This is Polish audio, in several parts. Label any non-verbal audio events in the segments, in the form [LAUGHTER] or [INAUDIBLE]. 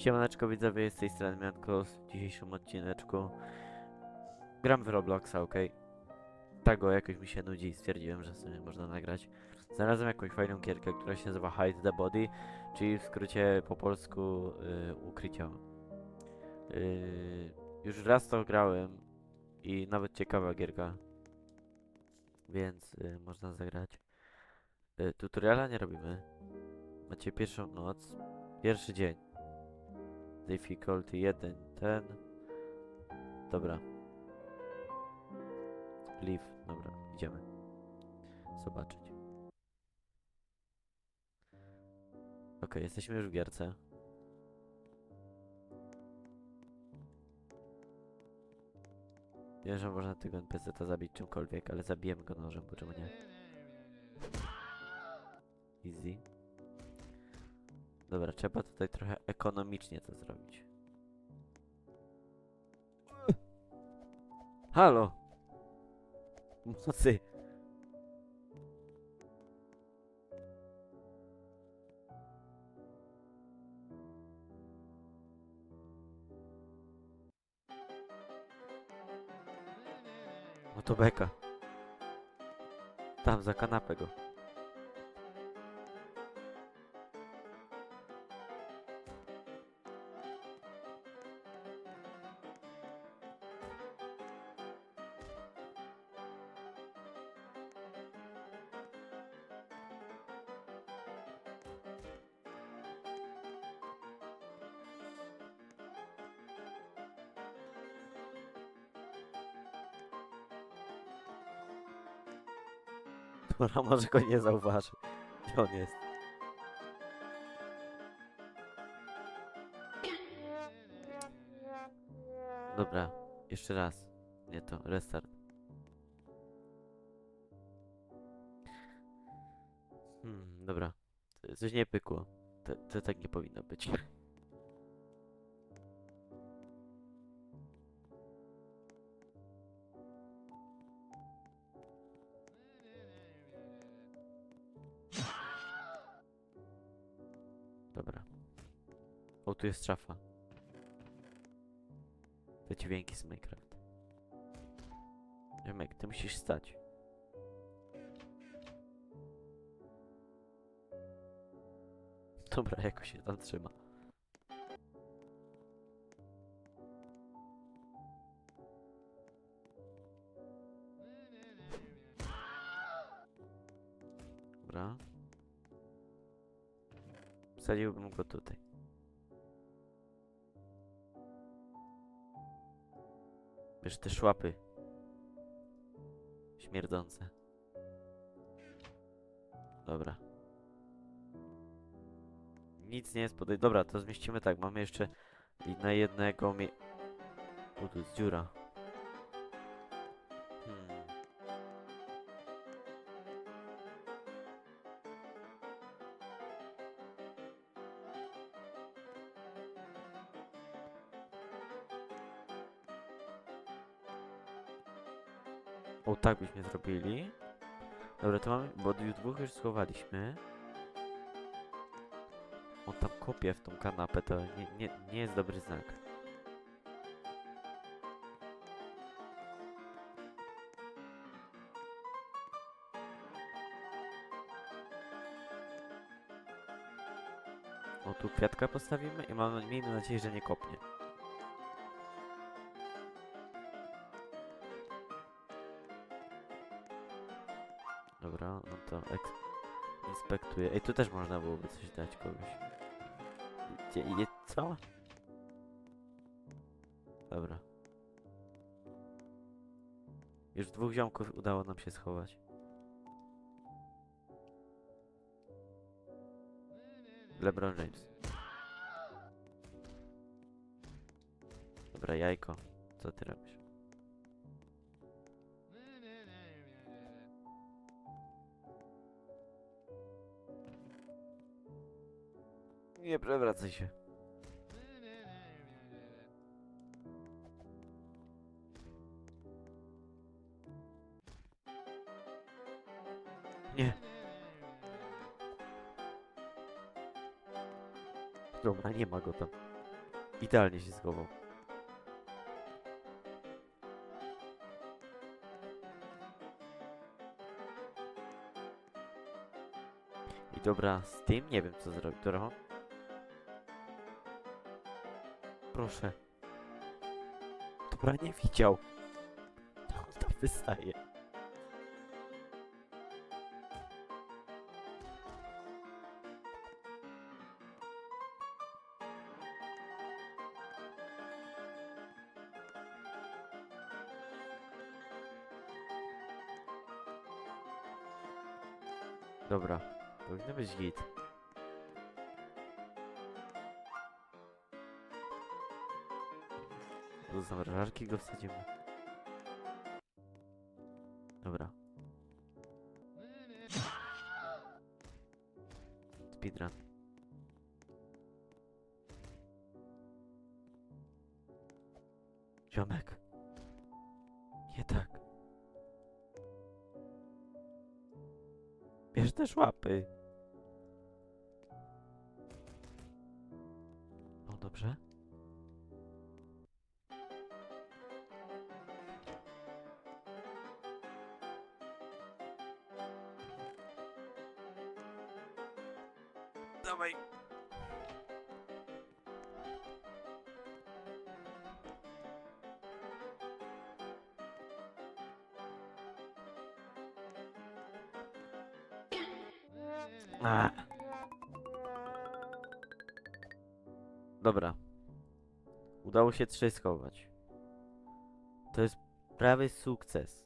Siemaneczko widzowie, z tej strony Mianko, w dzisiejszym odcineczku gram w Robloxa, ok? Tak go jakoś mi się nudzi i stwierdziłem, że sobie można nagrać. Znalazłem jakąś fajną gierkę, która się nazywa Hide the Body, czyli w skrócie po polsku y, ukrycia. Y, już raz to grałem i nawet ciekawa gierka, więc y, można zagrać. Y, tutoriala nie robimy. Macie pierwszą noc, pierwszy dzień. Difficulty 1, ten. Dobra. Leave, dobra, idziemy. Zobaczyć. Ok, jesteśmy już w gierce. Wiem, że można tego NPC-ta zabić czymkolwiek, ale zabijemy go nożem, bo czemu nie? Easy. Dobra, trzeba tutaj trochę ekonomicznie to zrobić. [LAUGHS] Halo! Mocy! No to beka. Tam, za kanapę go. Dobra, [LAUGHS] może go nie zauważy. Gdzie on jest? Dobra, jeszcze raz. Nie to, restart. Hmm, dobra. Coś nie pykło. To, to tak nie powinno być. [LAUGHS] tu jest szafa. Te dźwięki z Minecraft. Remek, ty musisz stać. Dobra, jakoś się tam trzyma. Dobra. Wsadziłbym go tutaj. Wiesz, te szłapy. Śmierdzące. Dobra. Nic nie jest podej... Dobra, to zmieścimy tak. Mamy jeszcze na jednego mie... O, tu jest dziura. O, tak byśmy zrobili. Dobra, to mamy, bo dwóch już schowaliśmy. On tam kopie w tą kanapę, to nie, nie, nie jest dobry znak. O, tu kwiatka postawimy i mamy, miejmy nadzieję, że nie kopnie. To eks inspektuję. Ej, tu też można byłoby coś dać kogoś. Gdzie, je, co? Dobra. Już dwóch ziomków udało nam się schować. LeBron James. Dobra, jajko. Co ty robisz? Nie przewracaj się. Nie. Dobra, nie ma go tam. Idealnie się schował. I dobra, z tym nie wiem co zrobić. Dobra, Proszę. Dobra, nie widział. On tam wystaje. Dobra, powinno być git. Do zamrażarki go wsadzimy. Dobra. Speedrun. Ziomek. Nie tak. Bierz też łapy. Dawaj. A. Dobra. Udało się trzy schować. To jest prawy sukces.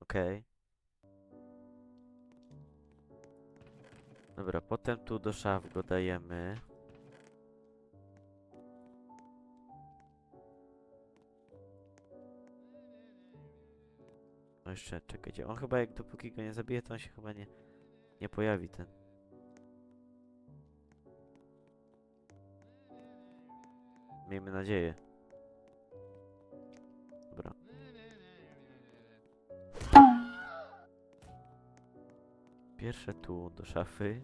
Okej. Dobra, potem tu do szaf go dajemy. No jeszcze, czekajcie. On chyba jak dopóki go nie zabije, to on się chyba nie, nie pojawi ten. Miejmy nadzieję. Pierwsze tu do szafy.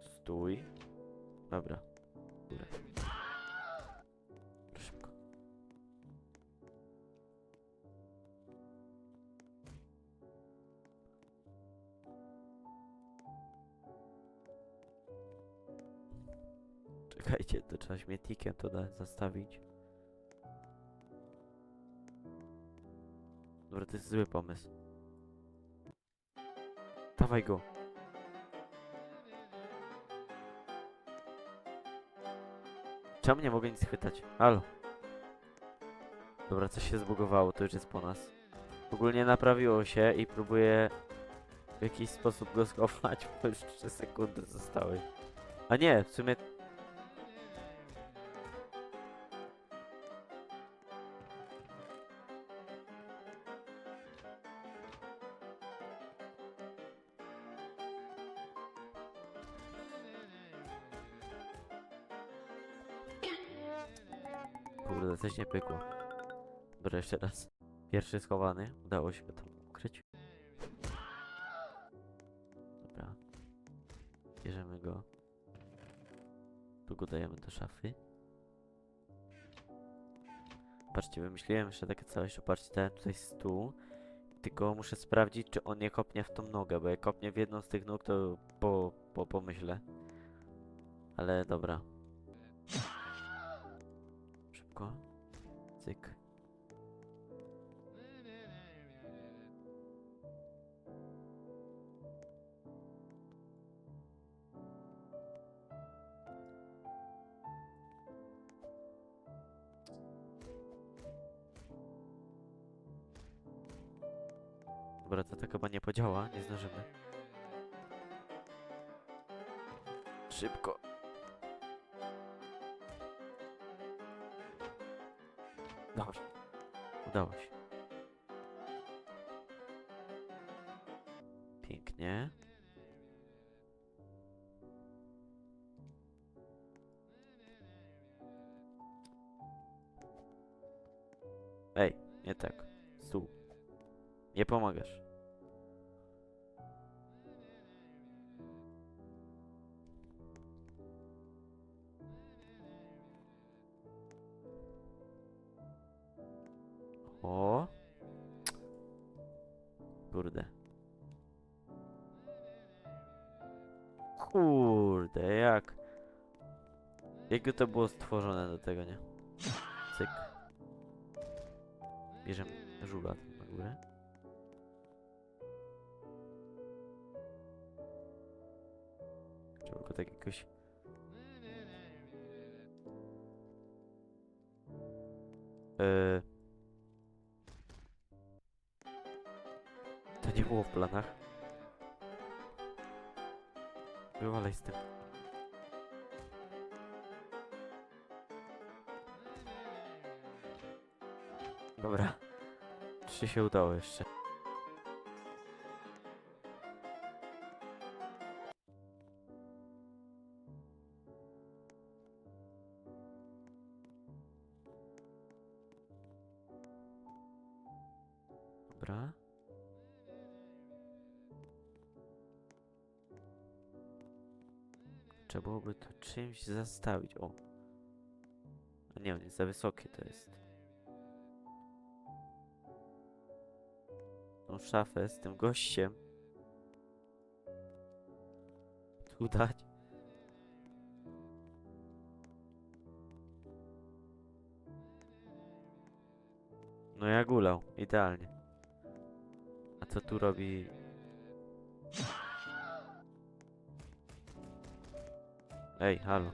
Stój. Dobra. Górę. Czekajcie, to trzeba śmietnikiem to da zastawić. Dobra, to jest zły pomysł. Dawaj go. Czemu nie mogę nic chwytać? Halo. Dobra, coś się zbugowało, to już jest po nas. Ogólnie naprawiło się i próbuję w jakiś sposób go [LAUGHS] schować, bo już 3 sekundy zostały. A nie, w sumie... pykło. Dobra, jeszcze raz. Pierwszy schowany. Udało się go tam ukryć. Dobra. Bierzemy go. Tu go dajemy do szafy. Patrzcie, wymyśliłem jeszcze takie coś. Patrzcie, dałem tutaj stół. Tylko muszę sprawdzić, czy on nie kopnie w tą nogę, bo jak kopnie w jedną z tych nóg, to po, po pomyślę. Ale dobra. Szybko. Cyk. Dobra, to tak chyba nie podziała, nie zdążymy. Szybko. Dobrze. Udało się. Pięknie. Ej, nie tak. Stół. Nie pomagasz. Kurde. Kurde, jak... Jakby to było stworzone do tego, nie? Cyk. Bierzemy żula na górę. Trzeba go tak jakoś... Eee... nie było w planach. Wywalaj z tym. Dobra. Czy się udało jeszcze? Dobra. Trzeba byłoby to czymś zastawić. O. A nie, on jest za wysokie to jest. Tą szafę z tym gościem. Tu dać. No ja gulał, idealnie. A co tu robi? Ej, halo.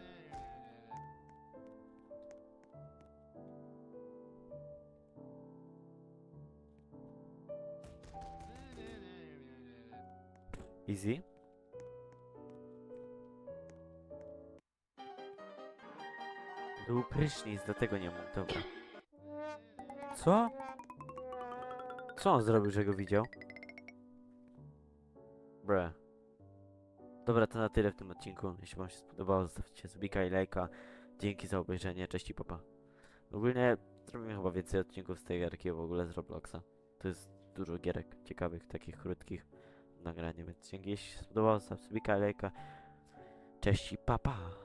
Easy. Był prysznic, dlatego nie mógł, dobra. Co? Co on zrobił, że go widział? Bre. Dobra, to na tyle w tym odcinku. Jeśli wam się spodobało, zostawcie subika i lajka. Dzięki za obejrzenie, cześć i papa. Ogólnie zrobimy chyba więcej odcinków z tej gierki, w ogóle z Robloxa. To jest dużo gierek ciekawych, takich krótkich nagranie, więc dzięki. Jeśli się spodobało, zostaw subika i lajka. Cześć i papa.